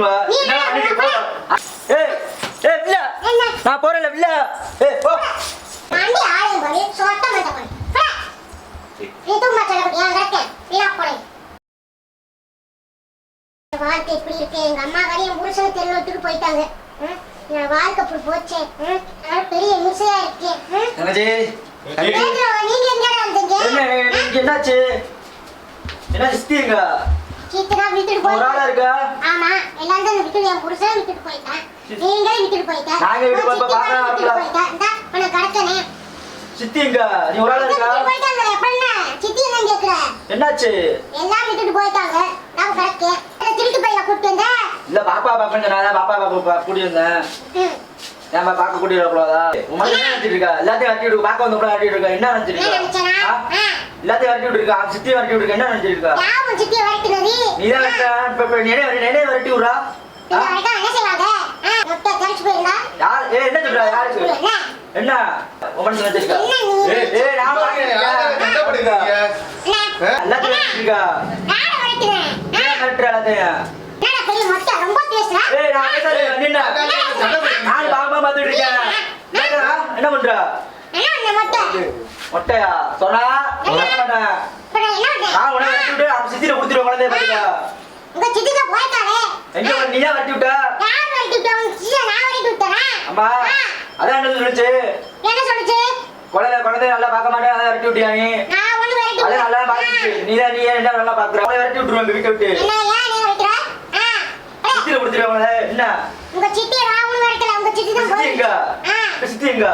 பண்ணுவ நீ என்ன என்ன பண்ணிட்டு பண்ண? போ ஏய் ஏய் இல்ல என்ன? நான் போறேன்ல இல்ல ஏய் போ. வண்டி ஆலயம் போய் சொட்ட மாட்ட போய். நீ தூங்க சொல்லக்கூடிய ஏன் கிடக்க வீணா போறேன் வாழ்க்கை இப்படி இருக்கு. எங்க அம்மா என் புருஷனை தெருவில் விட்டுட்டு போயிட்டாங்க? என் வாழ்க்கை இப்படி போச்சு. பெரிய மிசையா இருக்கேன் ம்? தங்கச்சி. தங்கச்சி. பேதுரு, நீங்க எங்கடா இருந்தீங்க என்னாச்சு? என்ன சித்திங்க சீக்கிரா விட்டுட்டு ஒரு ஆளா இருக்கா? ஆமா எல்லாரும் தான் விட்டுட்டு என் புருஷன் விட்டுட்டு போயிட்டான் நீங்களே விட்டுட்டு போயிட்டேன் நாங்க விட்டு போய் வரலாம். போயிட்டா. இந்தா நீ ஒரு ஆளா இருக்கா? போயிட்டாங்க. என்ன? சித்தி என்ன கேக்குற? என்னாச்சு? எல்லாம் விட்டுட்டு போயிட்டாங்க. நான் கிடக்கேன் திருட்டு பையில கூப்பிட்டு வந்த? இல்ல பாப்பா பாப்பேன் நான் பாப்பா பாப்பா கூட்டி வந்தேன். ஏமா பாக்க கூட்டிட்டு வரக்கூடாதா? மகன் என்ன நினைச்சிட்டு இருக்கா? எல்லாத்தையும் வரட்டி விட்டு பாக்க வந்து கூட வரட்டி இருக்கா? என்ன நினைச்சிட்டு இருக்கா? எல்லாத்தையும் வரட்டி விட்டு இருக்கா சித்தி வரட்டி விட்டு என்ன நினைச்சிட்டு இருக்கா யாவும் சித்தியை வரைக்கிறது நீ தான் வரட்ட இப்ப இப்ப நினை நினை வரட்டி விடுறா? இந்த வரைக்கும் என்ன யார்? ஏ சொல்றா? என்ன? நினைச்சிருக்கா? நான் என்ன எல்லாத்தையும் வரட்டி இருக்கா யாரை வரைக்கிறேன் நீ தான் வரட்டுற எல்லாத்தையும்? என்னடா பெரிய மொட்டை ரொம்ப பேசுற? ஏய் நான் பேசாத நின்னா நான் பாப்பா பார்த்துட்டு இருக்கேன். என்னடா? என்ன பண்ற? மொட்டையா? சொன்னா? நான் உடனே வரட்டி விட்டு அவன் சித்திர கொடுத்துருவோம் குழந்தைய பாத்துக்க உங்க சித்தி தான் போயிட்டாரே எங்க நீ தான் வரட்டி விட்ட யார் விட்டா? உங்க சித்தியை நான் வரைக்கும் விட்டேனா? அம்மா ஆ, அதான் என்ன சொல்லுச்சு. என்ன சொல்லுச்சு? குழந்தை குழந்தை நல்லா பார்க்க மாட்டேன் அதை விரட்டி விட்டியா நீ? நான் ஒண்ணு வரைக்கும் அதை நல்லா பார்த்துச்சு நீ தான் நீ என்ன நல்லா பார்க்குற. அவளை விரட்டி விட்டுருவேன் வீட்டை விட்டு. என்ன ஏன் நீ சித்திர என்ன? உங்க சித்தி நான் ஒண்ணு வரைக்கல உங்க சித்தி தான் எங்க சித்தி எங்க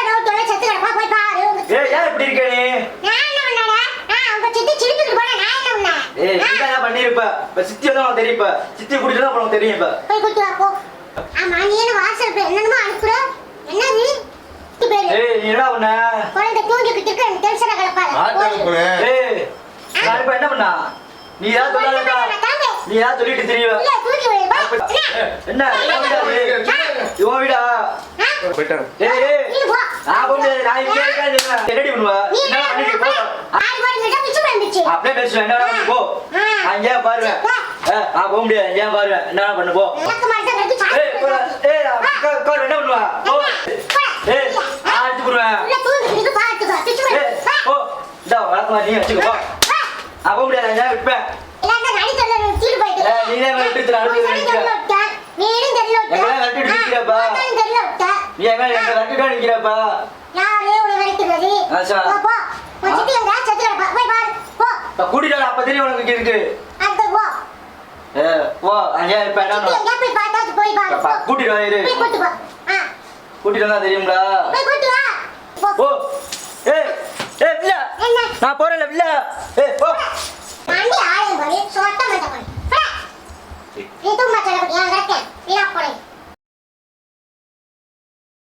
டவுட் செத்து கிடப்பா போய் பாரு. உங்க சித்தி- ஏய் ஏன் இப்படி இருக்க நீ? நான் என்ன பண்ணடா? ஆ உங்க சித்தி சிரிப்புக்கு போனா நான் என்ன பண்ணேன்? ஏய் ஆ, நீ தான் பண்ணிருப்ப இப்ப சித்தி வந்து உனக்கு தெரியும் இப்ப. சித்தி தான் உனக்கு தெரியும் இப்ப. போய் கொடுத்து வா போ. ஆமா நீ என்ன வாசல் போய் என்னமோ அனுப்புற? என்ன நீ? குட்டி பேரு. ஏய் நீ என்ன பண்ண? குழந்தை தூங்கிக்கிட்டு இருக்க எனக்கு டென்ஷனா கிடப்பாரு ஏய் நான் இப்ப என்ன பண்ணா? நீ தான் சொல்லாதடா. நீ தான் சொல்லிட்டு தெரியவ. இல்ல தூக்கி வை வா. என்ன? ஏய் ஏய் நீ போ. நான் போக முடியாது நான் இங்கே இருக்கேன் என்னடி பண்ணுவ? நீ என்ன பண்ணிட்டு போ ஆறு மணி கிட்ட பிச்சு வந்துச்சு அப்படியே பேசுவேன். என்ன வேணா போ நான் இங்கே பாருவேன் நான் போக முடியாது. பாருவேன் என்ன பண்ணு போ. என்ன பண்ணுவா? போ. ஏய் பிச்சு ஏய் போ. இந்த வழக்கமா நீ வச்சுக்கோ. போ. நான் போக முடியாது. நான் விற்பேன் எல்லாரும் நடி சொல்ல தீட்டு போயிட்டு. ஏய், நீனே விட்டு தர, அடுத்து உன் நடி நிக்கிற. தெரியல விட்டா. நீயும் தெரியல விட்டா. எங்கெல்லாம் விட்டுட்டு ஆ, நிக்கிறப்பா? உனக்கும் தெரியல விட்டா. நீ எங்க எங்க வட்டுட்டா நிக்கிறப்பா யாரே உன்னை வெறுக்கிறது? ஆச்சா. போ, போ. உன் சித்தி எங்க செத்து கிடப்பா. போய் பாரு. போ. அப்ப தெரியும் உனக்கு இருக்கு போ. ஏ போ அங்கே இப்ப என்ன சித்தி எங்கேயா போய் பார்த்தாச்சு போய் பாரு. அப்பா, போ. கூட்டிட்டு வா இரு போய் கூட்டு போ. ஆ, கூட்டிட்டு வந்தா தெரியும்டா போய் கூட்டு வா. போ. ஏய் ஏய் என்ன? நான் போறேன்ல இல்ல ஏய் போ